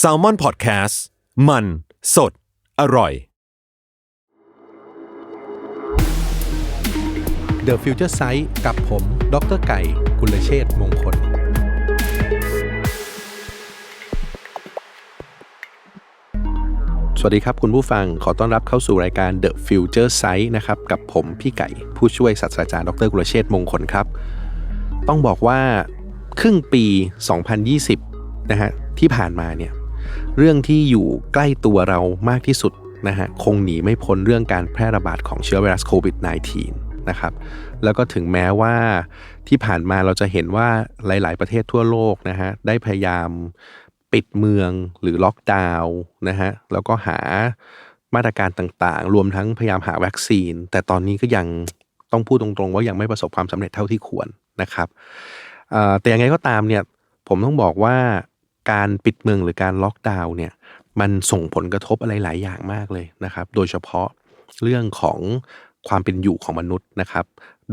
s a l ม o n PODCAST มัน สด อร่อย The Future Sight กับผม ดรไก่ กุลเชษมงคล สวัสดีครับคุณผู้ฟัง ขอต้อนรับเข้าสู่รายการ The Future Sight นะครับ กับผมพี่ไก่ ผู้ช่วยศาสตราจารย์ ดรกุลเชษมงคลครับ ต้องบอกว่าครึ่งปี 2020 นะฮะที่ผ่านมาเนี่ยเรื่องที่อยู่ใกล้ตัวเรามากที่สุดนะฮะคงหนีไม่พ้นเรื่องการแพร่ระบาดของเชื้อไวรัสโควิด -19 นะครับแล้วก็ถึงแม้ว่าที่ผ่านมาเราจะเห็นว่าหลาย ๆ ประเทศทั่วโลกนะฮะได้พยายามปิดเมืองหรือล็อกดาวน์นะฮะแล้วก็หามาตรการต่างๆ รวมทั้งพยายามหาวัคซีน แต่ตอนนี้ก็ยังต้องพูดตรงๆ ว่ายังไม่ประสบความสำเร็จเท่าที่ควรนะครับเอ่อแต่ยังไงก็ตามเนี่ยผมต้องบอกว่า การปิดเมืองหรือการล็อกดาวน์เนี่ยมันส่งผลกระทบอะไรหลายอย่างมากเลยนะครับ โดยเฉพาะเรื่องของความเป็นอยู่ของมนุษย์นะครับ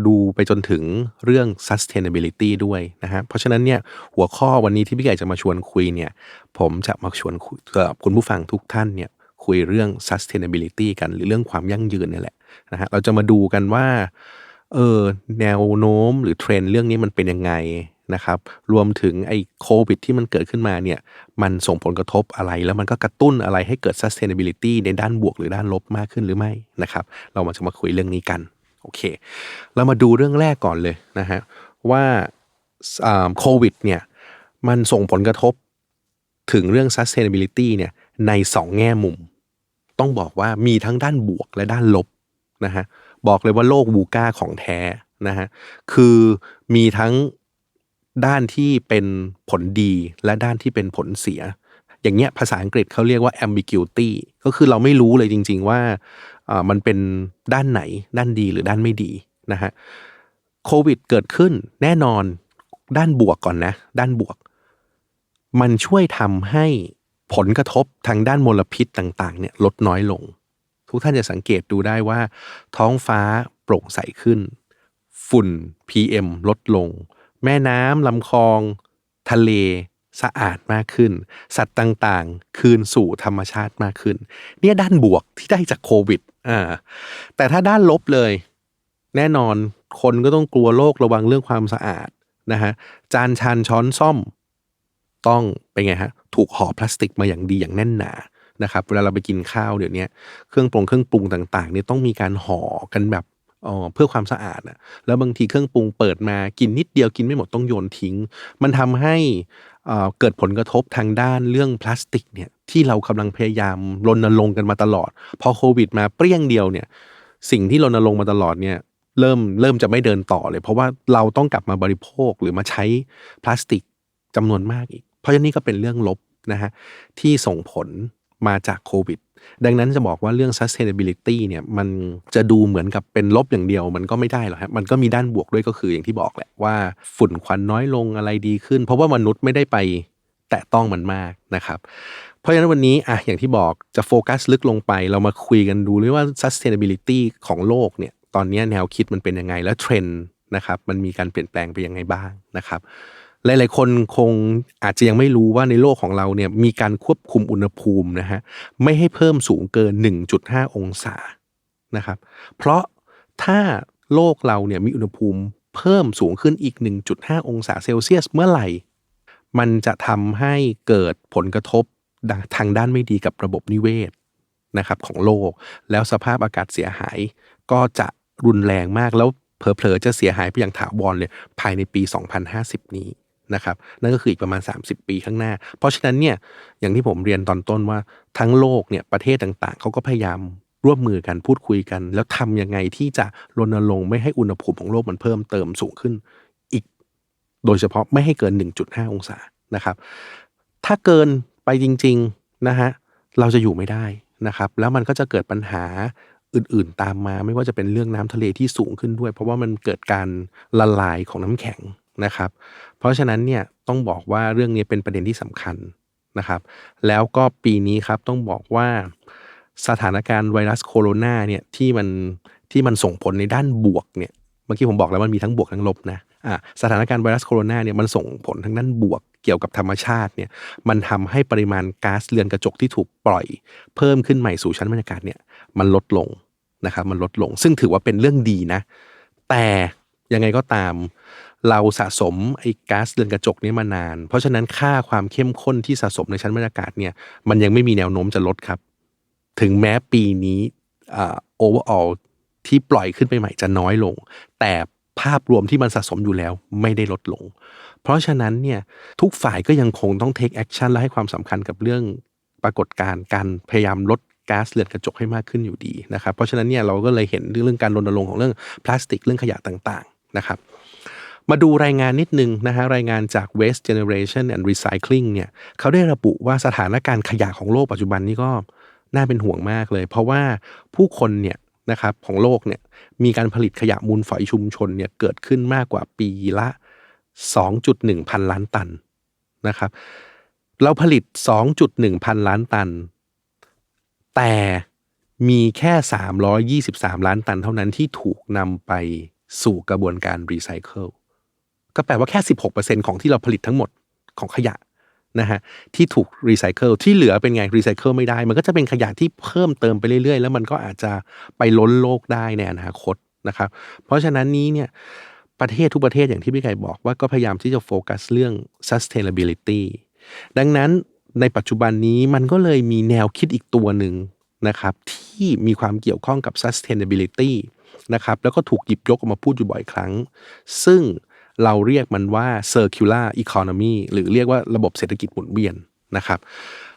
ดูไปจนถึงเรื่อง sustainability ด้วยนะฮะเพราะฉะนั้นเนี่ยหัวข้อวันนี้ที่พี่ใหญ่จะมาชวนคุยเนี่ยผมจะมาชวนคุยกับคุณผู้ฟังทุกท่านเนี่ยคุยเรื่อง sustainability กันหรือเรื่องความยั่งยืนเนี่ยแหละนะฮะเราจะมาดูกันว่าเออแนวโน้มหรือเทรนด์เรื่องนี้มันเป็นยังไง นะครับ รวมถึงไอ้โควิดที่มันเกิดขึ้นมาเนี่ย มันส่งผลกระทบอะไร แล้วมันก็กระตุ้นอะไรให้เกิด sustainability ในด้านบวกหรือด้านลบมากขึ้นหรือไม่นะครับ เรามาจะมาคุยเรื่องนี้กัน โอเค เรามาดูเรื่องแรกก่อนเลยนะฮะ ว่าโควิดเนี่ย มันส่งผลกระทบถึงเรื่อง sustainability เนี่ย ในสองแง่มุม ต้องบอกว่ามีทั้งด้านบวกและด้านลบนะฮะ บอกเลยว่าโลกบูก้าของแท้นะฮะ คือมีทั้ง ด้านที่เป็นผลดีและด้านที่เป็นผลเสีย อย่างเงี้ยภาษาอังกฤษเขาเรียกว่า ambiguity ก็คือเราไม่รู้เลยจริง ๆ ว่ามันเป็นด้านไหน ด้านดีหรือด้านไม่ดีนะฮะโควิดเกิดขึ้นแน่นอนด้านบวกก่อนนะ ด้านบวก มันช่วยทำให้ผลกระทบทางด้านมลพิษต่างๆเนี่ยลดน้อยลง ทุกท่านจะสังเกตดูได้ว่า ท้องฟ้าโปร่งใสขึ้น ฝุ่น PM ลดลง แม่น้ำลำคลอง ทะเลสะอาดมากขึ้น สัตว์ต่างๆ คืนสู่ธรรมชาติมากขึ้น เนี่ยด้านบวกที่ได้จากโควิดอ่าแต่ถ้าด้านลบเลย แน่นอนคนก็ต้องกลัวโรคระวังเรื่องความสะอาดนะฮะจานชานช้อนซ่อม ต้องเป็นไงฮะถูกห่อพลาสติกมาอย่างดีอย่างแน่นหนานะครับเวลาเราไปกินข้าวเดี๋ยวนี้เครื่องปรุงเครื่องปรุงต่างๆเนี่ยต้องมีการห่อกันแบบ เพื่อความสะอาดอะแล้วบางทีเครื่องปรุงเปิดมากินนิดเดียวกินไม่หมดต้องโยนทิ้ง มันทำให้เกิดผลกระทบทางด้านเรื่องพลาสติกเนี่ยที่เรากำลังพยายามรณรงค์กันมาตลอด พอโควิดมาเปรี้ยงเดียวเนี่ยสิ่งที่รณรงค์มาตลอดเนี่ยเริ่มเริ่มจะไม่เดินต่อเลย เพราะว่าเราต้องกลับมาบริโภคหรือมาใช้พลาสติกจำนวนมากอีก เพราะฉะนั้นนี่ก็เป็นเรื่องลบนะฮะที่ส่งผล มาจากโควิด ดังนั้นจะบอกว่าเรื่อง sustainability เนี่ยมันจะดูเหมือนกับเป็นลบอย่างเดียวมันก็ไม่ได้หรอกครับมันก็มีด้านบวกด้วยก็คืออย่างที่บอกแหละว่าฝุ่นควันน้อยลงอะไรดีขึ้น เพราะว่ามนุษย์ไม่ได้ไปแตะต้องมันมากนะครับ เพราะฉะนั้นวันนี้อะอย่างที่บอกจะโฟกัสลึกลงไป เรามาคุยกันดูเลยว่า sustainability ของโลกเนี่ยตอนนี้แนวคิดมันเป็นยังไงและเทรนด์นะครับมันมีการเปลี่ยนแปลงไปยังไงบ้างนะครับ หลายๆคนคงอาจจะยังไม่รู้ว่าในโลกของเราเนี่ยมีการควบคุมอุณหภูมินะฮะไม่ให้เพิ่มสูงเกิน 1.5 องศานะครับ เพราะถ้าโลกเราเนี่ยมีอุณหภูมิเพิ่มสูงขึ้นอีก 1.5 องศาเซลเซียสเมื่อไหร่ มันจะทำให้เกิดผลกระทบทางด้านไม่ดีกับระบบนิเวศนะครับของโลก แล้วสภาพอากาศเสียหาย ก็จะรุนแรงมากแล้วเผลอๆจะเสียหายไปอย่างถาวรเลยภายในปี 2050 นี้ นะครับนั่นก็คืออีกประมาณ 30 ปีข้างหน้า เพราะฉะนั้นเนี่ยอย่างที่ผมเรียนตอนต้นว่าทั้งโลกเนี่ยประเทศต่างๆเขาก็พยายามร่วมมือกันพูดคุยกัน แล้วทำยังไงที่จะรณรงค์ไม่ให้อุณหภูมิของโลกมันเพิ่มเติมสูงขึ้น อีก โดยเฉพาะไม่ให้เกิน 1.5 องศานะครับ ถ้าเกินไปจริงๆนะฮะเราจะอยู่ไม่ได้นะครับ แล้วมันก็จะเกิดปัญหาอื่นๆตามมา ไม่ว่าจะเป็นเรื่องน้ำทะเลที่สูงขึ้นด้วย เพราะว่ามันเกิดการละลายของน้ำแข็ง นะครับ เพราะฉะนั้นเนี่ยต้องบอกว่าเรื่องนี้เป็นประเด็นที่สำคัญนะครับ แล้วก็ปีนี้ครับต้องบอกว่าสถานการณ์ไวรัสโคโรนาเนี่ยที่มันที่มันส่งผลในด้านบวกเนี่ยเมื่อกี้ผมบอกแล้วมันมีทั้งบวกทั้งลบนะอะสถานการณ์ไวรัสโคโรนาเนี่ยมันส่งผลทั้งด้านบวกเกี่ยวกับธรรมชาติเนี่ยมันทำให้ปริมาณก๊าซเรือนกระจกที่ถูกปล่อย เพิ่มขึ้นใหม่สู่ชั้นบรรยากาศเนี่ยมันลดลงนะครับมันลดลง ซึ่งถือว่าเป็นเรื่องดีนะ แต่ยังไงก็ตาม เราสะสมไอ้ก๊าซเรือนกระจกนี้มานาน เพราะฉะนั้นค่าความเข้มข้นที่สะสมในชั้นบรรยากาศเนี่ยมันยังไม่มีแนวโน้มจะลดครับ ถึงแม้ปีนี้โอ่า overall ที่ปล่อยขึ้นไปใหม่จะน้อยลง แต่ภาพรวมที่มันสะสมอยู่แล้วไม่ได้ลดลง เพราะฉะนั้นเนี่ยทุกฝ่ายก็ยังคงต้อง take action และให้ความสำคัญกับเรื่องปรากฏการณ์การพยายามลดก๊าซเรือนกระจกให้มากขึ้นอยู่ดีนะครับ เพราะฉะนั้นเนี่ยเราก็เลยเห็นเรื่องการรณรงค์ของเรื่องพลาสติกเรื่องขยะต่างๆนะครับ มาดูรายงานนิดนึงนะฮะรายงานจาก Waste Generation and Recycling เนี่ยเขาได้ระบุว่าสถานการณ์ขยะของโลกปัจจุบันนี้ก็น่าเป็นห่วงมากเลย เพราะว่าผู้คนเนี่ยนะครับของโลกเนี่ยมีการผลิตขยะมูลฝอยชุมชนเนี่ยเกิดขึ้นมากกว่าปีละ 2.1 พันล้านตันนะครับ เราผลิต 2.1 พันล้านตัน แต่มีแค่ 323 ล้านตันเท่านั้นที่ถูกนำไปสู่กระบวนการรีไซเคิล ก็แปลว่าแค่ 16%ของที่เราผลิตทั้งหมดของขยะนะฮะที่ถูกรีไซเคิลที่เหลือเป็นไงรีไซเคิลไม่ได้ มันก็จะเป็นขยะที่เพิ่มเติมไปเรื่อย ๆ แล้วมันก็อาจจะไปล้นโลกได้ในอนาคตนะครับ เพราะฉะนั้นนี้เนี่ยประเทศทุกประเทศอย่างที่พี่ไก่บอกว่าก็พยายามที่จะโฟกัสเรื่อง sustainability ดังนั้นในปัจจุบันนี้มันก็เลยมีแนวคิดอีกตัวหนึ่งนะครับที่มีความเกี่ยวข้องกับ sustainability นะครับแล้วก็ถูกหยิบยกออกมาพูดอยู่บ่อยครั้ง ซึ่ง เราเรียกมันว่า circular economy หรือเรียกว่าระบบเศรษฐกิจหมุนเวียนนะครับ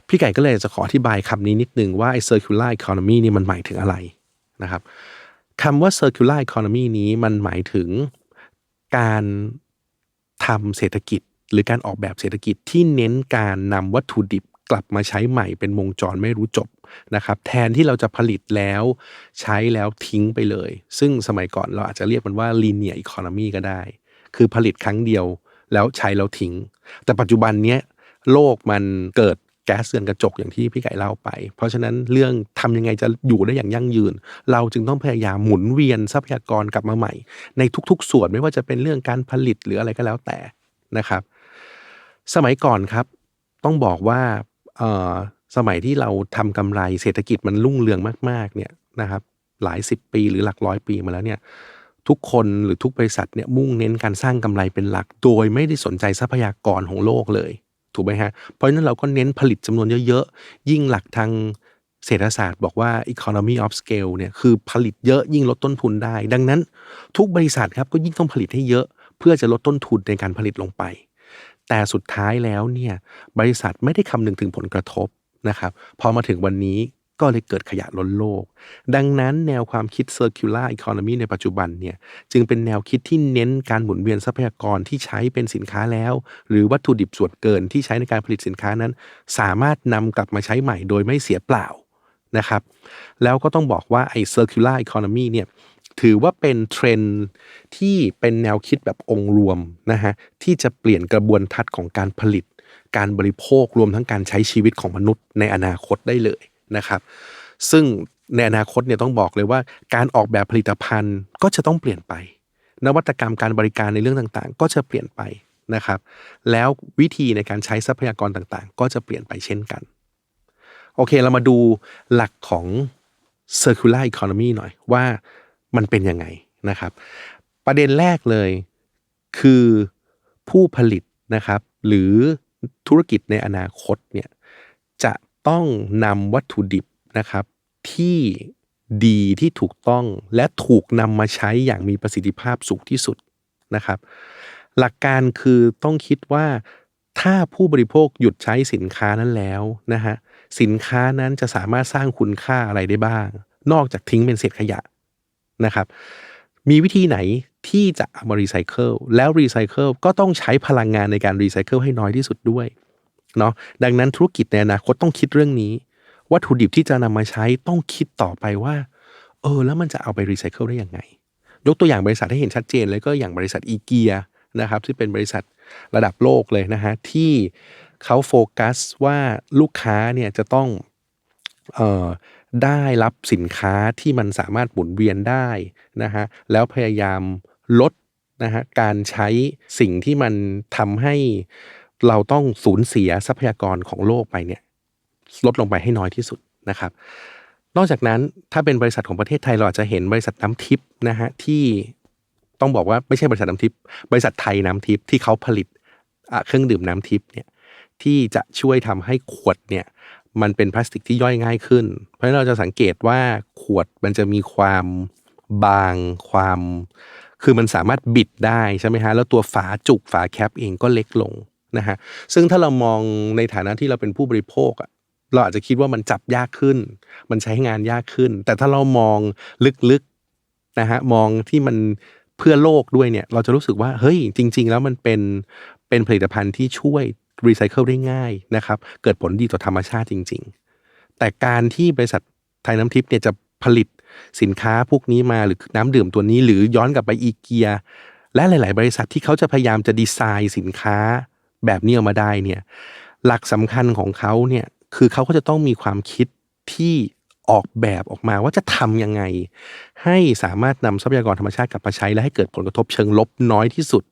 พี่ไก่ก็เลยจะขออธิบายคำนี้นิดนึงว่าไอ้ circular economy นี่มันหมายถึงอะไรนะครับคำว่า circular economy นี้มันหมายถึงการทำเศรษฐกิจ หรือการออกแบบเศรษฐกิจที่เน้นการนำวัตถุดิบกลับมาใช้ใหม่เป็นวงจรไม่รู้จบนะครับแทนที่เราจะผลิตแล้วใช้แล้วทิ้งไปเลย ซึ่งสมัยก่อนเราอาจจะเรียกมันว่า linear economy ก็ได้ คือผลิตครั้งเดียวแล้วใช้แล้วทิ้ง แต่ปัจจุบันเนี้ยโลกมันเกิดแก๊สเรือนกระจกอย่างที่พี่ไก่เล่าไป เพราะฉะนั้นเรื่องทำยังไงจะอยู่ได้อย่างยั่งยืน เราจึงต้องพยายามหมุนเวียนทรัพยากรกลับมาใหม่ ในทุก ๆ ส่วนไม่ว่าจะเป็นเรื่องการผลิตหรืออะไรก็แล้วแต่นะครับ สมัยก่อนครับ ต้องบอกว่าสมัยที่เราทำกำไรเศรษฐกิจมันรุ่งเรืองมาก ๆ เนี่ยนะครับ หลายสิบปีหรือหลักร้อยปีมาแล้วเนี่ย ทุกคนหรือทุกบริษัทเนี่ยมุ่งเน้นการสร้างกำไรเป็นหลัก โดยไม่ได้สนใจทรัพยากรของโลกเลย ถูกไหมฮะ เพราะฉะนั้นเราก็เน้นผลิตจำนวนเยอะๆ ยิ่งหลักทางเศรษฐศาสตร์บอกว่า economy of scale เนี่ยคือผลิตเยอะยิ่งลดต้นทุนได้ ดังนั้น ทุกบริษัทครับก็ยิ่งต้องผลิตให้เยอะ เพื่อจะลดต้นทุนในการผลิตลงไป แต่สุดท้ายแล้วเนี่ยบริษัทไม่ได้คำนึงถึงผลกระทบนะครับพอมาถึงวันนี้ ก็เลยเกิดขยะล้นโลก ดังนั้นแนวความคิด circular economy ในปัจจุบันเนี่ยจึงเป็นแนวคิดที่เน้นการหมุนเวียนทรัพยากรที่ใช้เป็นสินค้าแล้ว หรือวัตถุดิบส่วนเกินที่ใช้ในการผลิตสินค้านั้น สามารถนำกลับมาใช้ใหม่โดยไม่เสียเปล่านะครับ แล้วก็ต้องบอกว่าไอ้ circular economy เนี่ยถือว่าเป็นเทรนที่เป็นแนวคิดแบบองค์รวมนะฮะที่จะเปลี่ยนกระบวนทัศน์ของการผลิต การบริโภครวมทั้งการใช้ชีวิตของมนุษย์ในอนาคตได้เลย นะครับ ซึ่งในอนาคตเนี่ยต้องบอกเลยว่าการออกแบบผลิตภัณฑ์ก็จะต้องเปลี่ยนไป นวัตกรรมการบริการในเรื่องต่างๆ ก็จะเปลี่ยนไปนะครับ แล้ววิธีในการใช้ทรัพยากรต่างๆ ก็จะเปลี่ยนไปเช่นกัน โอเคเรามาดูหลักของ circular economy หน่อยว่ามันเป็นยังไงนะครับ ประเด็นแรกเลยคือผู้ผลิตนะครับ หรือธุรกิจในอนาคตเนี่ยจะ ต้องนำวัตถุดิบนะครับ ที่ดีที่ถูกต้องและถูกนำมาใช้อย่างมีประสิทธิภาพสูงที่สุดนะครับ หลักการคือต้องคิดว่าถ้าผู้บริโภคหยุดใช้สินค้านั้นแล้วนะฮะสินค้านั้นจะสามารถสร้างคุณค่าอะไรได้บ้าง นอกจากทิ้งเป็นเศษขยะนะครับ มีวิธีไหนที่จะเอามารีไซเคิลแล้วรีไซเคิลก็ต้องใช้พลังงานในการรีไซเคิลให้น้อยที่สุดด้วย เนาะดังนั้นธุรกิจในอนาคตต้องคิดเรื่องนี้ วัตถุดิบที่จะนำมาใช้ต้องคิดต่อไปว่า เออ แล้วมันจะเอาไปรีไซเคิลได้ยังไง ยกตัวอย่างบริษัทให้เห็นชัดเจนเลยก็อย่างบริษัทอีเกียนะครับที่เป็นบริษัทระดับโลกเลยนะฮะที่เขาโฟกัสว่าลูกค้าเนี่ยจะต้องเอ่อได้รับสินค้าที่มันสามารถหมุนเวียนได้นะฮะแล้วพยายามลดนะฮะการใช้สิ่งที่มันทำให้ เราต้องสูญเสียทรัพยากรของโลกไปเนี่ยลดลงไปให้น้อยที่สุดนะครับ นอกจากนั้นถ้าเป็นบริษัทของประเทศไทยเราอาจจะเห็นบริษัทน้ำทิพย์นะฮะที่ต้องบอกว่าไม่ใช่บริษัทน้ำทิพย์บริษัทไทยน้ำทิพย์ที่เขาผลิตเครื่องดื่มน้ำทิพย์เนี่ยที่จะช่วยทำให้ขวดเนี่ยมันเป็นพลาสติกที่ย่อยง่ายขึ้น เพราะฉะนั้นเราจะสังเกตว่าขวดมันจะมีความบางความ คือมันสามารถบิดได้ใช่ไหมฮะแล้วตัวฝาจุกฝาแคปเองก็เล็กลง นะฮะซึ่งถ้าเรามองในฐานะที่เราเป็นผู้บริโภคอะเราอาจจะคิดว่ามันจับยากขึ้น มันใช้งานยากขึ้น แต่ถ้าเรามองลึกๆนะฮะมองที่มันเพื่อโลกด้วยเนี่ย เราจะรู้สึกว่าเฮ้ยจริง ๆ แล้วมันเป็นเป็นผลิตภัณฑ์ที่ช่วยรีไซเคิลได้ง่ายนะครับเกิดผลดีต่อธรรมชาติจริง ๆ แต่การที่บริษัทไทยน้ำทิพย์เนี่ยจะผลิตสินค้าพวกนี้มาหรือน้ำดื่มตัวนี้ หรือย้อนกลับไปอีเกีย และหลาย ๆ บริษัทที่เขาจะพยายามจะดีไซน์สินค้า แบบนี้ออกมาได้เนี่ยหลักสำคัญของเขาเนี่ยคือเขาก็จะต้องมีความคิดที่ออกแบบออกมาว่าจะทำยังไง ให้สามารถนำทรัพยากรธรรมชาติกลับมาใช้ และให้เกิดผลกระทบเชิงลบน้อยที่สุด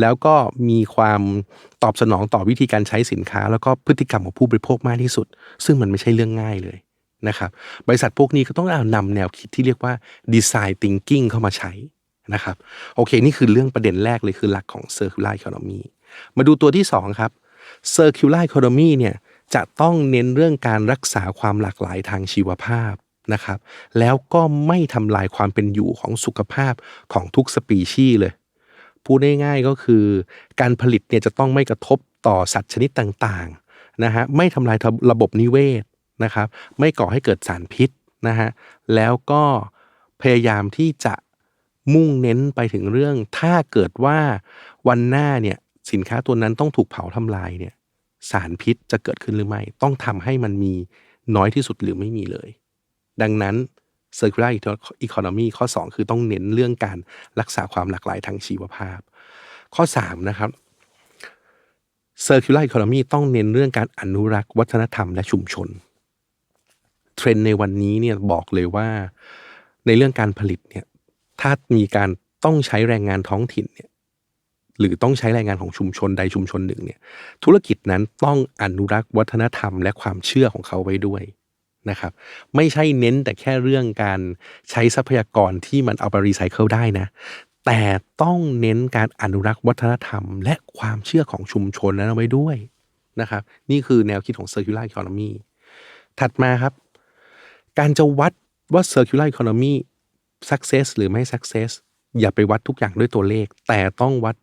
แล้วก็มีความตอบสนองต่อวิธีการใช้สินค้า แล้วก็พฤติกรรมของผู้บริโภคมากที่สุด ซึ่งมันไม่ใช่เรื่องง่ายเลยนะครับบริษัทพวกนี้ก็ต้องเอานำแนวคิดที่เรียกว่าดีไซน์ thinking เข้ามาใช้นะครับโอเค นี่คือเรื่องประเด็นแรกเลยคือหลักของ circular economy มาดูตัวที่ 2 ครับ circular economy เนี่ยจะต้องเน้นเรื่องการรักษาความหลากหลายทางชีวภาพนะครับ แล้วก็ไม่ทำลายความเป็นอยู่ของสุขภาพของทุกสปีชีส์เลย พูดง่ายๆก็คือ การผลิตเนี่ยจะต้องไม่กระทบต่อสัตว์ชนิดต่างๆนะฮะไม่ทำลายระบบนิเวศนะครับ ไม่ก่อให้เกิดสารพิษนะฮะแล้วก็พยายามที่จะมุ่งเน้นไปถึงเรื่อง ถ้าเกิดว่าวันหน้าเนี่ย สินค้าตัวนั้นต้องถูกเผาทำลายเนี่ย สารพิษจะเกิดขึ้นหรือไม่ ต้องทำให้มันมีน้อยที่สุดหรือไม่มีเลย ดังนั้น circular economy ข้อ 2 คือต้องเน้นเรื่องการรักษาความหลากหลายทางชีวภาพ ข้อ 3 นะครับ circular economy ต้องเน้นเรื่องการอนุรักษ์วัฒนธรรมและชุมชน เทรนในวันนี้เนี่ยบอกเลยว่าในเรื่องการผลิตเนี่ยถ้ามีการต้องใช้แรงงานท้องถิ่นเนี่ย หรือต้องใช้แรงงานของชุมชนใดชุมชนหนึ่งเนี่ยธุรกิจนั้นต้องอนุรักษ์วัฒนธรรมและความเชื่อของเขาไว้ด้วยนะครับไม่ใช่เน้นแต่แค่เรื่องการใช้ทรัพยากรที่มันเอาไปรีไซเคิลได้นะแต่ต้องเน้นการอนุรักษ์วัฒนธรรม และความเชื่อของชุมชนนั้นเอาไว้ด้วยนะครับนี่คือแนวคิดของ circular economy ถัดมาครับ การจะวัดว่า circular economy success หรือไม่ success อย่าไปวัดทุกอย่างด้วยตัวเลข แต่ต้องวัด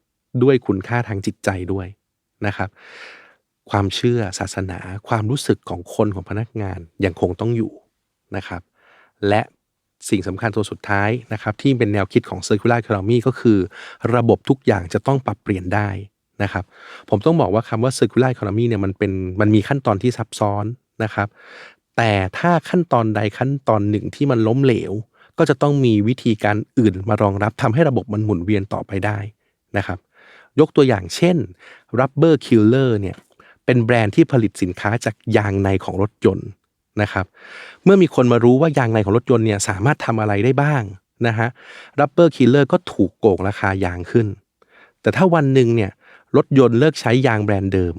ด้วยคุณค่าทางจิตใจด้วยนะครับ ความเชื่อศาสนา ความรู้สึกของคนของพนักงานยังคงต้องอยู่นะครับ และสิ่งสำคัญตัวสุดท้ายนะครับ ที่เป็นแนวคิดของ circular economy ก็คือ ระบบทุกอย่างจะต้องปรับเปลี่ยนได้นะครับ ผมต้องบอกว่าคำว่า circular economy เนี่ยมันเป็นมันมีขั้นตอนที่ซับซ้อนนะครับ แต่ถ้าขั้นตอนใดขั้นตอนหนึ่งที่มันล้มเหลว ก็จะต้องมีวิธีการอื่นมารองรับทำให้ระบบมันหมุนเวียนต่อไปได้นะครับ ยกตัวอย่างเช่น Rubber Killer เนี่ยเป็นแบรนด์ที่ผลิตสินค้าจากยางในของรถยนต์นะครับ เมื่อมีคนมารู้ว่ายางในของรถยนต์เนี่ยสามารถทำอะไรได้บ้างนะฮะ Rubber Killer ก็ถูกโกงราคายางขึ้น แต่ถ้าวันหนึ่งเนี่ยรถยนต์เลิกใช้ยางแบรนด์เดิม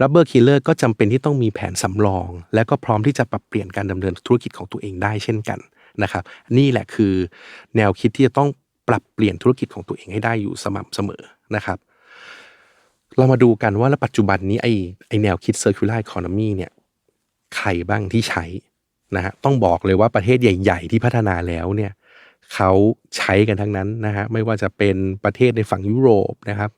Rubber Killer ก็จำเป็นที่ต้องมีแผนสำรอง และก็พร้อมที่จะปรับเปลี่ยนการดำเนินธุรกิจของตัวเองได้เช่นกันนะครับนี่แหละคือแนวคิดที่จะต้อง ปรับเปลี่ยนธุรกิจของตัวเองให้ได้อยู่สม่ำเสมอนะครับ เรามาดูกันว่าปัจจุบันนี้ไอไอแนวคิด circular economy เนี่ยใครบ้างที่ใช้นะฮะต้องบอกเลยว่าประเทศใหญ่ ๆ ที่พัฒนาแล้วเนี่ยเขาใช้กันทั้งนั้นนะฮะไม่ว่าจะเป็นประเทศในฝั่งยุโรปนะครับ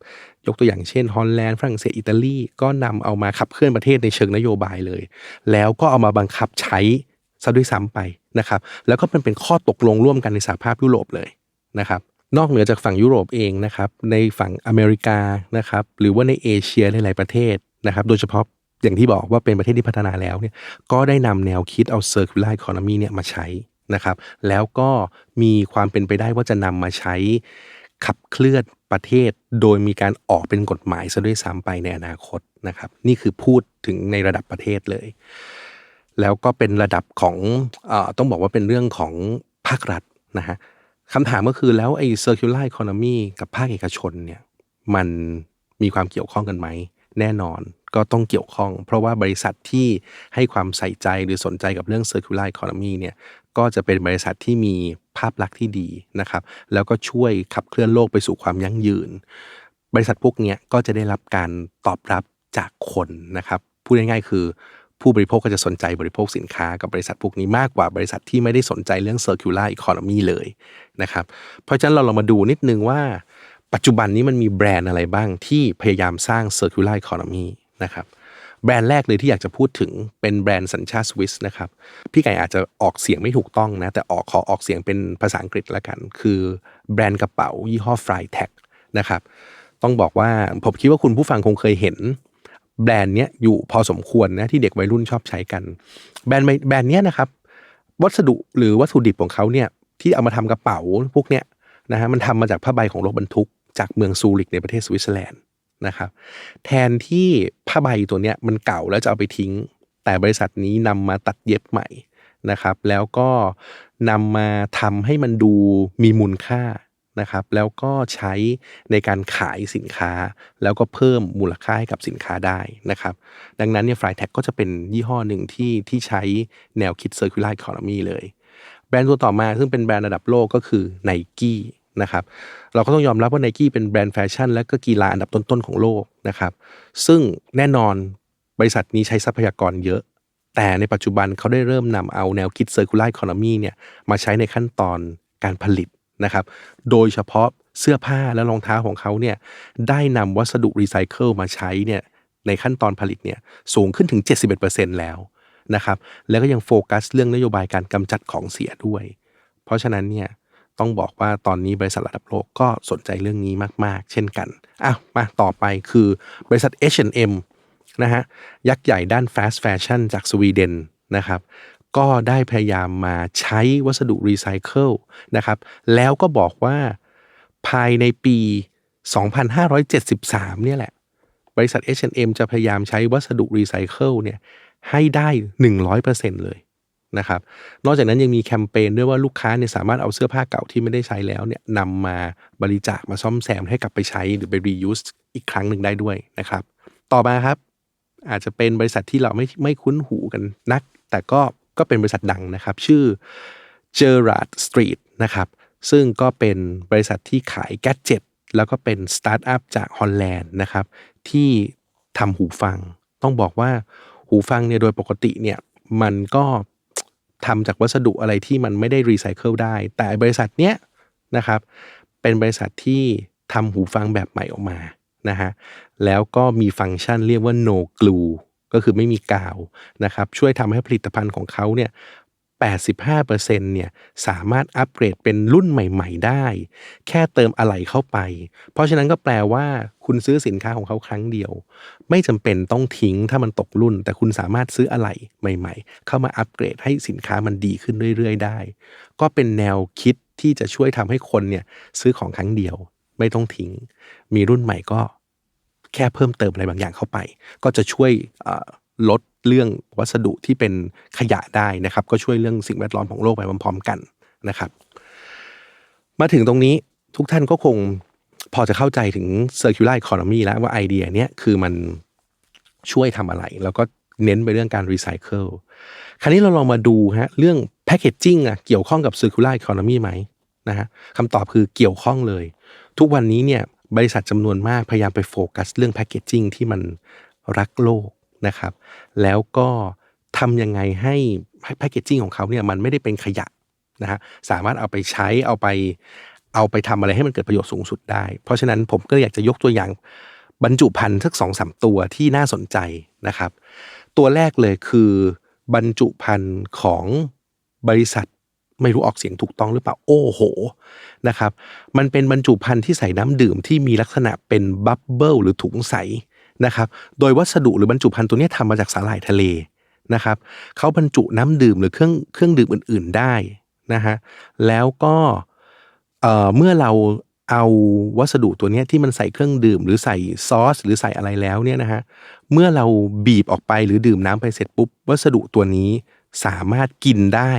ยกตัวอย่างเช่นฮอลแลนด์ฝรั่งเศสอิตาลีก็นำเอามาขับเคลื่อนประเทศในเชิงนโยบายเลย แล้วก็เอามาบังคับใช้ซะด้วยซ้ำไปนะครับ แล้วก็เป็นเป็นข้อตกลงร่วมกันในสหภาพยุโรปเลย นะครับนอกเหนือจากฝั่งยุโรปเองนะครับในฝั่งอเมริกานะครับหรือว่าในเอเชียหลายๆประเทศนะครับโดยเฉพาะอย่างที่บอกว่าเป็นประเทศที่พัฒนาแล้วเนี่ยก็ได้นำแนวคิดเอา circular economy เนี่ยมาใช้นะครับแล้วก็มีความเป็นไปได้ว่าจะนำมาใช้ขับเคลื่อนประเทศโดยมีการออกเป็นกฎหมายซะด้วยซ้ำไปในอนาคตนะครับนี่คือพูดถึงในระดับประเทศเลย แล้วก็เป็นระดับของอต้องบอกว่าเป็นเรื่องของภาครัฐนะฮะ คำถามก็คือแล้วไอ้ circular economy กับภาคเอกชนเนี่ยมันมีความเกี่ยวข้องกันไหม แน่นอนก็ต้องเกี่ยวข้อง เพราะว่าบริษัทที่ให้ความใส่ใจหรือสนใจกับเรื่อง circular economy เนี่ยก็จะเป็นบริษัทที่มีภาพลักษณ์ที่ดีนะครับ แล้วก็ช่วยขับเคลื่อนโลกไปสู่ความยั่งยืน บริษัทพวกเนี้ยก็จะได้รับการตอบรับจากคนนะครับพูดง่ายๆคือ ผู้บริโภคก็จะสนใจบริโภคสินค้ากับบริษัทพวกนี้มากกว่าบริษัทที่ไม่ได้สนใจเรื่อง circular economy เลยนะครับ เพราะฉะนั้นเราลองมาดูนิดนึงว่า ปัจจุบันนี้มันมีแบรนด์อะไรบ้างที่พยายามสร้าง circular economy นะครับแบรนด์แรกเลยที่อยากจะพูดถึงเป็นแบรนด์สัญชาติสวิสนะครับพี่ไก่อาจจะออกเสียงไม่ถูกต้องนะแต่ออกขอออกเสียงเป็นภาษาอังกฤษละกัน คือแบรนด์กระเป๋ายี่ห้อ f r y t a g นะครับต้องบอกว่าผมคิดว่าคุณผู้ฟังคงเคยเห็น แบรนด์เนี้ยอยู่พอสมควรนะที่เด็กวัยรุ่นชอบใช้กัน แบรนด์แบรนด์เนี้ยนะครับ วัสดุหรือวัตถุดิบของเขาเนี่ยที่เอามาทำกระเป๋าพวกเนี้ยนะฮะมันทำมาจากผ้าใบของรถบรรทุก จากเมืองซูริกในประเทศสวิตเซอร์แลนด์นะครับ แทนที่ผ้าใบตัวเนี้ยมันเก่าแล้วจะเอาไปทิ้ง แต่บริษัทนี้นำมาตัดเย็บใหม่นะครับ แล้วก็นำมาทำให้มันดูมีมูลค่า นะครับ แล้วก็ใช้ในการขายสินค้า แล้วก็เพิ่มมูลค่าให้กับสินค้าได้นะครับ ดังนั้นเนี่ยฟลายแท็กก็จะเป็นยี่ห้อหนึ่งที่ที่ใช้แนวคิด Circular Economy เลย แบรนด์ตัวต่อมาซึ่งเป็นแบรนด์ระดับโลกก็คือ n i กี้นะครับเราก็ต้องยอมรับว่า n i กี้เป็นแบรนด์แฟชั่น และก็กีฬาอันดับต้นๆของโลกนะครับ ซึ่งแน่นอนบริษัทนี้ใช้ทรัพยากรเยอะ แต่ในปัจจุบันเขาได้เริ่มนำเอาแนวคิด Circular Economy เนี่ยมาใช้ในขั้นตอนการผลิต นะครับ โดยเฉพาะเสื้อผ้าและรองเท้าของเขาเนี่ยได้นำวัสดุรีไซเคิลมาใช้เนี่ยในขั้นตอนผลิตเนี่ยสูงขึ้นถึง 71%แล้วนะครับแล้วก็ยังโฟกัสเรื่องนโยบายการกำจัดของเสียด้วย เพราะฉะนั้นเนี่ยต้องบอกว่าตอนนี้บริษัทระดับโลกก็สนใจเรื่องนี้มาก ๆ เช่นกันอะมาต่อไปคือบริษัท H&M นะฮะยักษ์ใหญ่ด้าน fast fashion จากสวีเดนนะครับ ก็ได้พยายามมาใช้วัสดุรีไซเคิลนะครับแล้วก็บอกว่าภายในปี 2573 เนี่ยแหละ บริษัท H&M จะพยายามใช้วัสดุรีไซเคิลเนี่ยให้ได้ 100%เลยนะครับ นอกจากนั้นยังมีแคมเปญด้วยว่าลูกค้าเนี่ยสามารถเอาเสื้อผ้าเก่าที่ไม่ได้ใช้แล้วเนี่ยนำมาบริจาคมาซ่อมแซมให้กลับไปใช้หรือไป reuse อีกครั้งหนึ่งได้ด้วยนะครับ ต่อมาครับ อาจจะเป็นบริษัทที่เราไม่ไม่คุ้นหูกันนัก แต่ก็ ก็เป็นบริษัทดังนะครับ ชื่อ Gerard Street นะครับซึ่งก็เป็นบริษัทที่ขายแกดเจ็ตแล้วก็เป็นสตาร์ทอัพจากฮอลแลนด์นะครับที่ทำหูฟัง ต้องบอกว่าหูฟังเนี่ยโดยปกติเนี่ยมันก็ทำจากวัสดุอะไรที่มันไม่ได้รีไซเคิลได้ แต่บริษัทเนี้ยนะครับเป็นบริษัทที่ทำหูฟังแบบใหม่ออกมานะฮะแล้วก็มีฟังก์ชันเรียกว่า no glue ก็คือไม่มีกาวนะครับช่วยทำให้ผลิตภัณฑ์ของเขาเนี่ย85%เนี่ยสามารถอัปเกรดเป็นรุ่นใหม่ ๆ ได้ แค่เติมอะไหล่เข้าไป เพราะฉะนั้นก็แปลว่าคุณซื้อสินค้าของเขาครั้งเดียว ไม่จำเป็นต้องทิ้งถ้ามันตกรุ่น แต่คุณสามารถซื้ออะไหล่ใหม่ ๆ เข้ามาอัปเกรดให้สินค้ามันดีขึ้นเรื่อย ๆ ได้ ก็เป็นแนวคิดที่จะช่วยทำให้คนเนี่ยซื้อของครั้งเดียว ไม่ต้องทิ้ง มีรุ่นใหม่ก็ แค่เพิ่มเติมอะไรบางอย่างเข้าไป ก็จะช่วยลดเรื่องวัสดุที่เป็นขยะได้นะครับ ก็ช่วยเรื่องสิ่งแวดล้อมของโลกไปพร้อมๆกันนะครับ มาถึงตรงนี้ทุกท่านก็คงพอจะเข้าใจถึง circular economy แล้วว่าไอเดียเนี้ยคือมันช่วยทำอะไร แล้วก็เน้นไปเรื่องการรีไซเคิลคราวนี้เราลองมาดูฮะเรื่องแพคเกจจิ้งอะเกี่ยวข้องกับ circular economy ไหมนะฮะคำตอบคือเกี่ยวข้องเลย ทุกวันนี้เนี่ย บริษัทจำนวนมากพยายามไปโฟกัสเรื่องแพคเกจจิ้งที่มันรักโลกนะครับ แล้วก็ทำยังไงให้แพคเกจจิ้งของเขาเนี่ยมันไม่ได้เป็นขยะนะฮะสามารถเอาไปใช้เอาไปเอาไปทำอะไรให้มันเกิดประโยชน์สูงสุดได้ เพราะฉะนั้นผมก็อยากจะยกตัวอย่างบรรจุภัณฑ์สักสองสามตัวที่น่าสนใจนะครับ ตัวแรกเลยคือบรรจุภัณฑ์ของบริษัทไม่รู้ออกเสียงถูกต้องหรือเปล่า โอ้โห นะครับ มันเป็นบรรจุภัณฑ์ที่ใส่น้ำดื่มที่มีลักษณะเป็นบับเบิลหรือถุงใสนะครับ โดยวัสดุหรือบรรจุภัณฑ์ตัวนี้ทำมาจากสาหร่ายทะเลนะครับเขาบรรจุน้ำดื่มหรือเครื่องเครื่องดื่มอื่น ๆได้นะฮะแล้วก็เมื่อเราเอาวัสดุตัวนี้ที่มันใส่เครื่องดื่ม หรือใส่ซอส หรือใส่อะไรแล้วเนี่ยนะฮะเมื่อเราบีบออกไปหรือดื่มน้ำไปเสร็จปุ๊บ วัสดุตัวนี้สามารถกินได้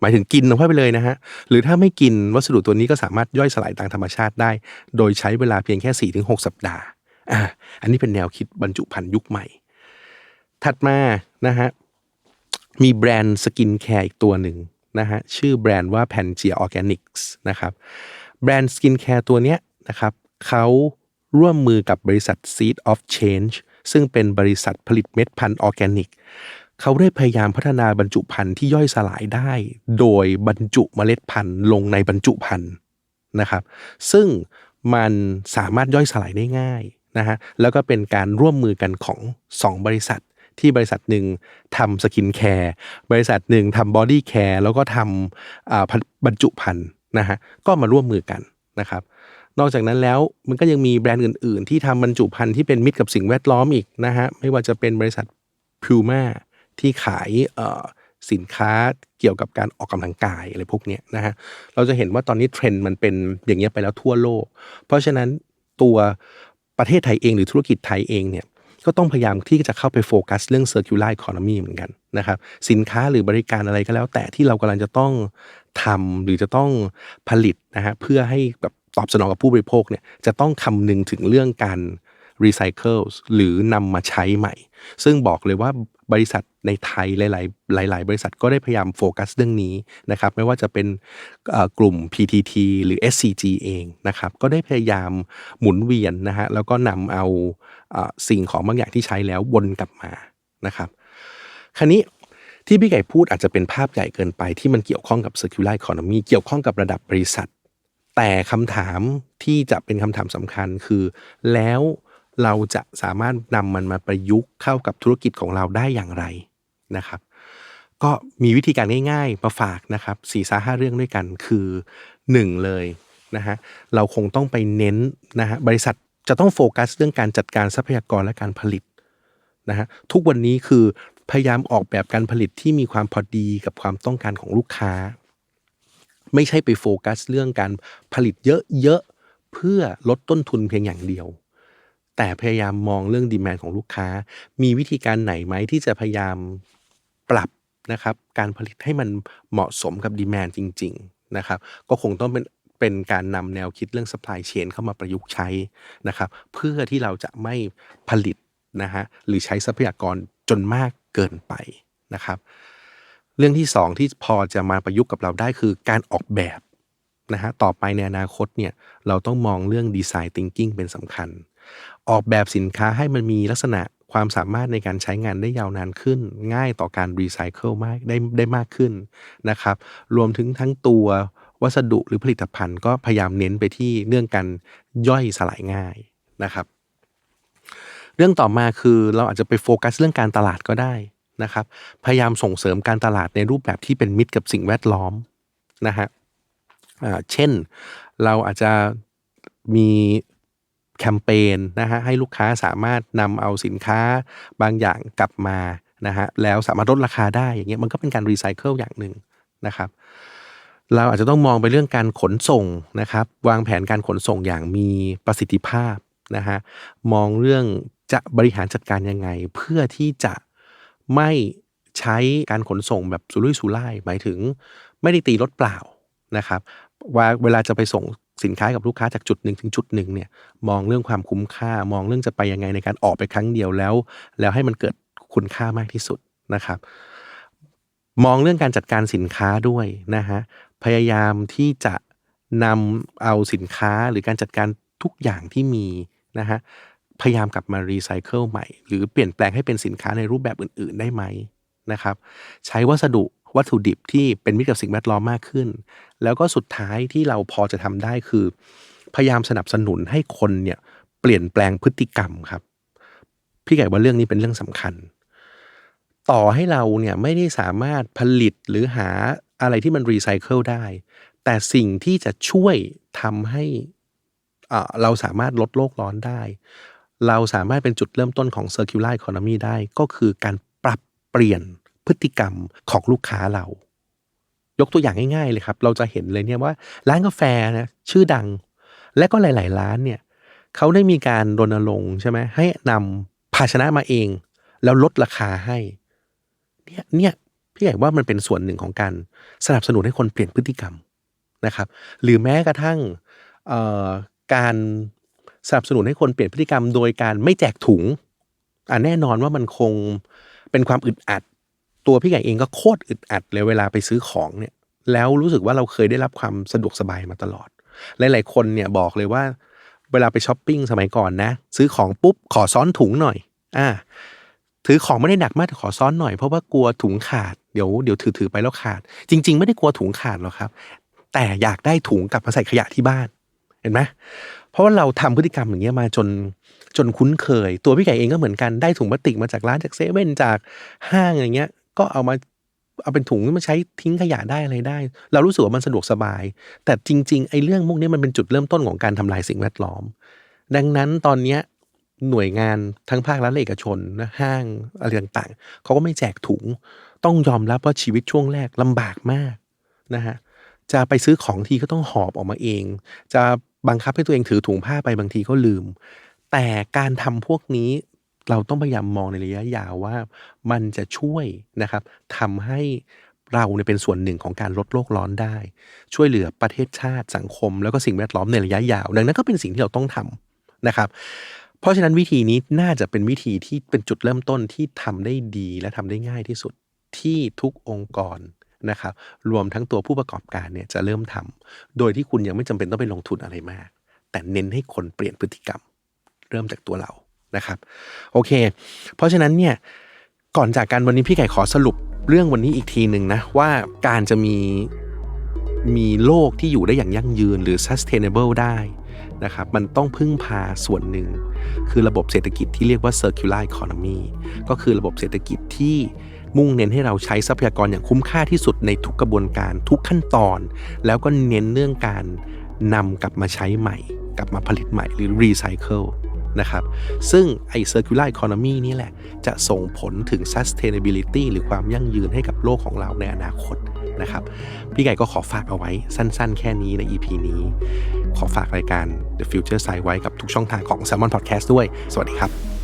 หมายถึงกินลงไปเลยนะฮะ หรือถ้าไม่กินวัสดุตัวนี้ก็สามารถย่อยสลายตามธรรมชาติได้ โดยใช้เวลาเพียงแค่ 4-6 สัปดาห์ อ่า อันนี้เป็นแนวคิดบรรจุภัณฑ์ยุคใหม่ ถัดมานะฮะ มีแบรนด์สกินแคร์อีกตัวหนึ่งนะฮะ ชื่อแบรนด์ว่า Pangea Organics นะครับ แบรนด์สกินแคร์ตัวเนี้ยนะครับเขาร่วมมือกับบริษัท Seed of Change ซึ่งเป็นบริษัทผลิตเม็ดพันธุ์ออร์แกนิก เขาได้พยายามพัฒนาบรรจุภัณฑ์ที่ย่อยสลายได้ โดยบรรจุเมล็ดพันธุ์ลงในบรรจุภัณฑ์นะครับ ซึ่งมันสามารถย่อยสลายได้ง่ายนะฮะแล้วก็เป็นการร่วมมือกันของ 2 บริษัท ที่บริษัทหนึ่งทำสกินแคร์บริษัทหนึ่งทำบอดี้แคร์แล้วก็ทำบรรจุภัณฑ์นะฮะก็มาร่วมมือกันนะครับนอกจากนั้นแล้วมันก็ยังมีแบรนด์อื่น ๆ ที่ทำบรรจุภัณฑ์ที่เป็นมิตรกับสิ่งแวดล้อมอีกนะฮะไม่ว่าจะเป็นบริษัท Puma ที่ขายสินค้าเกี่ยวกับการออกกำลังกายอะไรพวกนี้นะฮะเราจะเห็นว่าตอนนี้เทรนด์มันเป็นอย่างเงี้ยไปแล้วทั่วโลก เพราะฉะนั้นตัวประเทศไทยเองหรือธุรกิจไทยเองเนี่ยก็ต้องพยายามที่จะเข้าไปโฟกัสเรื่อง circular economy เหมือนกันนะครับสินค้าหรือบริการอะไรก็แล้ว แต่ที่เรากำลังจะต้องทำหรือจะต้องผลิตนะฮะเพื่อให้แบบตอบสนองกับผู้บริโภคเนี่ยจะต้องคำนึงถึงเรื่องการรีไซเคิลหรือนำมาใช้ใหม่ ซึ่งบอกเลยว่า บริษัทในไทยหลาย ๆ หลาย ๆ บริษัทก็ได้พยายามโฟกัสเรื่องนี้นะครับไม่ว่าจะเป็นกลุ่ม PTT หรือ SCG เองนะครับก็ได้พยายามหมุนเวียนนะฮะแล้วก็นำเอาสิ่งของบางอย่างที่ใช้แล้ววนกลับมานะครับคราวนี้ที่พี่ไก่พูดอาจจะเป็นภาพใหญ่เกินไปที่มันเกี่ยวข้องกับ circular economy เกี่ยวข้องกับระดับบริษัท แต่คำถามที่จะเป็นคำถามสำคัญคือ แล้ว เราจะสามารถนำมันมาประยุกต์เข้ากับธุรกิจของเราได้อย่างไรนะครับ ก็มีวิธีการง่ายๆมาฝากนะครับสี่สาห้าเรื่องด้วยกันคือหนึ่งเลยนะฮะเราคงต้องไปเน้นนะฮะบริษัทจะต้องโฟกัสเรื่องการจัดการทรัพยากรและการผลิตนะฮะทุกวันนี้คือพยายามออกแบบการผลิตที่มีความพอดีกับความต้องการของลูกค้า ไม่ใช่ไปโฟกัสเรื่องการผลิตเยอะๆเพื่อลดต้นทุนเพียงอย่างเดียว แต่พยายามมองเรื่องดีแมนของลูกค้า มีวิธีการไหนไหมที่จะพยายามปรับนะครับการผลิตให้มันเหมาะสมกับดีแมนจริง ๆนะครับ ก็คงต้องเป็นเป็นการนำแนวคิดเรื่อง supply chain เข้ามาประยุกต์ใช้นะครับ เพื่อที่เราจะไม่ผลิตนะฮะหรือใช้ทรัพยากรจนมากเกินไปนะครับ เรื่องที่สองที่พอจะมาประยุกต์กับเราได้คือการออกแบบนะฮะต่อไปในอนาคตเนี่ยเราต้องมองเรื่องดีไซน์ thinking เป็นสำคัญ ออกแบบสินค้าให้มันมีลักษณะความสามารถในการใช้งานได้ยาวนานขึ้น ง่ายต่อการรีไซเคิลมากได้ได้มากขึ้นนะครับ รวมถึงทั้งตัววัสดุหรือผลิตภัณฑ์ก็พยายามเน้นไปที่เรื่องการย่อยสลายง่ายนะครับ เรื่องต่อมาคือเราอาจจะไปโฟกัสเรื่องการตลาดก็ได้นะครับ พยายามส่งเสริมการตลาดในรูปแบบที่เป็นมิตรกับสิ่งแวดล้อมนะฮะเช่นเราอาจจะมี แคมเปญนะฮะให้ลูกค้าสามารถนำเอาสินค้าบางอย่างกลับมานะฮะแล้วสามารถลดราคาได้อย่างเงี้ยมันก็เป็นการรีไซเคิลอย่างหนึ่งนะครับ เราอาจจะต้องมองไปเรื่องการขนส่งนะครับ วางแผนการขนส่งอย่างมีประสิทธิภาพนะฮะมองเรื่องจะบริหารจัดการยังไง เพื่อที่จะไม่ใช้การขนส่งแบบสุรุ่ยสุร่ายหมายถึง ไม่ได้ตีรถเปล่านะครับว่าเวลาจะไปส่ง สินค้ากับลูกค้าจากจุดหนึ่งถึงจุดหนึ่งเนี่ยมองเรื่องความคุ้มค่ามองเรื่องจะไปยังไงในการออกไปครั้งเดียวแล้ว แล้วให้มันเกิดคุณค่ามากที่สุดนะครับ มองเรื่องการจัดการสินค้าด้วยนะฮะพยายามที่จะนำเอาสินค้าหรือการจัดการทุกอย่างที่มีนะฮะพยายามกลับมารีไซเคิลใหม่ หรือเปลี่ยนแปลงให้เป็นสินค้าในรูปแบบอื่น ๆ ได้ไหมนะครับ ใช้วัสดุ วัตถุดิบที่เป็นมิตรกับสิ่งแวดล้อมมากขึ้น แล้วก็สุดท้ายที่เราพอจะทำได้คือ พยายามสนับสนุนให้คนเนี่ยเปลี่ยนแปลงพฤติกรรมครับ พี่ไก่ว่าเรื่องนี้เป็นเรื่องสำคัญ ต่อให้เราเนี่ยไม่ได้สามารถผลิตหรือหาอะไรที่มันรีไซเคิลได้ แต่สิ่งที่จะช่วยทำให้เราสามารถลดโลกร้อนได้ เราสามารถเป็นจุดเริ่มต้นของ circular economy ได้ ก็คือการปรับเปลี่ยน พฤติกรรมของลูกค้าเรา ยกตัวอย่างง่ายๆเลยครับ เราจะเห็นเลยเนี่ยว่าร้านกาแฟนะชื่อดัง และก็หลาย ๆ ร้านเนี่ยเขาได้มีการรณรงค์ใช่ไหมให้นำภาชนะมาเอง แล้วลดราคาให้ เนี่ยเนี่ยพี่ใหญ่ว่ามันเป็นส่วนหนึ่งของการสนับสนุนให้คนเปลี่ยนพฤติกรรมนะครับ หรือแม้กระทั่งการสนับสนุนให้คนเปลี่ยนพฤติกรรม โดยการไม่แจกถุงอะแน่นอนว่ามันคงเป็นความอึดอัด ตัวพี่ใหญ่เองก็โคตรอึดอัดเลยเวลาไปซื้อของเนี่ย แล้วรู้สึกว่าเราเคยได้รับความสะดวกสบายมาตลอด หลาย ๆ คนเนี่ยบอกเลยว่า เวลาไปช้อปปิ้งสมัยก่อนนะ ซื้อของปุ๊บขอซ้อนถุงหน่อย อ่า ถือของไม่ได้หนักมากแต่ขอซ้อนหน่อยเพราะว่ากลัวถุงขาดเดี๋ยวเดี๋ยวถือถือไปแล้วขาด จริง ๆ ไม่ได้กลัวถุงขาดหรอกครับ แต่อยากได้ถุงกลับมาใส่ขยะที่บ้านเห็นไหมเพราะว่าเราทำพฤติกรรมอย่างเงี้ยมาจนจนคุ้นเคย ตัวพี่ไก่เองก็เหมือนกันได้ถุงพลาสติกมาจากร้านจากเซเว่นจากห้างอย่างเงี้ย ก็เอามาเอาเป็นถุงมาใช้ทิ้งขยะได้อะไรได้ เรารู้สึกว่ามันสะดวกสบาย แต่จริง ๆ ไอ้เรื่องพวกนี้มันเป็นจุดเริ่มต้นของการทำลายสิ่งแวดล้อม ดังนั้นตอนเนี้ยหน่วยงานทั้งภาครัฐและเอกชนนะห้างอะไรต่างๆเขาก็ไม่แจกถุง ต้องยอมรับว่าชีวิตช่วงแรกลำบากมากนะฮะจะไปซื้อของทีก็ต้องหอบออกมาเอง จะบังคับให้ตัวเองถือถุงผ้าไปบางทีก็ลืม แต่การทำพวกนี้ เราต้องพยายามมองในระยะยาวว่า มันจะช่วยนะครับทำให้เราเนี่ยเป็นส่วนหนึ่งของการลดโลกร้อนได้ ช่วยเหลือประเทศชาติสังคม แล้วก็สิ่งแวดล้อมในระยะยาว ดังนั้นก็เป็นสิ่งที่เราต้องทำนะครับ เพราะฉะนั้นวิธีนี้น่าจะเป็นวิธีที่เป็นจุดเริ่มต้นที่ทำได้ดีและทำได้ง่ายที่สุดที่ทุกองค์กรนะครับ รวมทั้งตัวผู้ประกอบการเนี่ยจะเริ่มทำโดยที่คุณยังไม่จำเป็นต้องไปลงทุนอะไรมาก แต่เน้นให้คนเปลี่ยนพฤติกรรม เริ่มจากตัวเรา นะครับโอเค เพราะฉะนั้นเนี่ยก่อนจากกันวันนี้พี่ไก่ขอสรุปเรื่องวันนี้อีกทีหนึ่งนะว่าการจะมีมีโลกที่อยู่ได้อย่างยั่งยืนหรือ sustainable ได้นะครับมันต้องพึ่งพาส่วนหนึ่ง คือระบบเศรษฐกิจที่เรียกว่า circular economy ก็คือระบบเศรษฐกิจที่มุ่งเน้นให้เราใช้ทรัพยากรอย่างคุ้มค่าที่สุดในทุกกระบวนการทุกขั้นตอน แล้วก็เน้นเรื่องการนำกลับมาใช้ใหม่ กลับมาผลิตใหม่หรือ recycle นะครับ ซึ่งไอ้ circular economy นี่แหละ จะส่งผลถึง sustainability หรือความยั่งยืนให้กับโลกของเราในอนาคตนะครับ พี่ไก่ก็ขอฝากเอาไว้สั้นๆ แค่นี้ใน EP นี้ ขอฝากรายการ The Future Side ไว้กับทุกช่องทางของ Salmon Podcast ด้วย สวัสดีครับ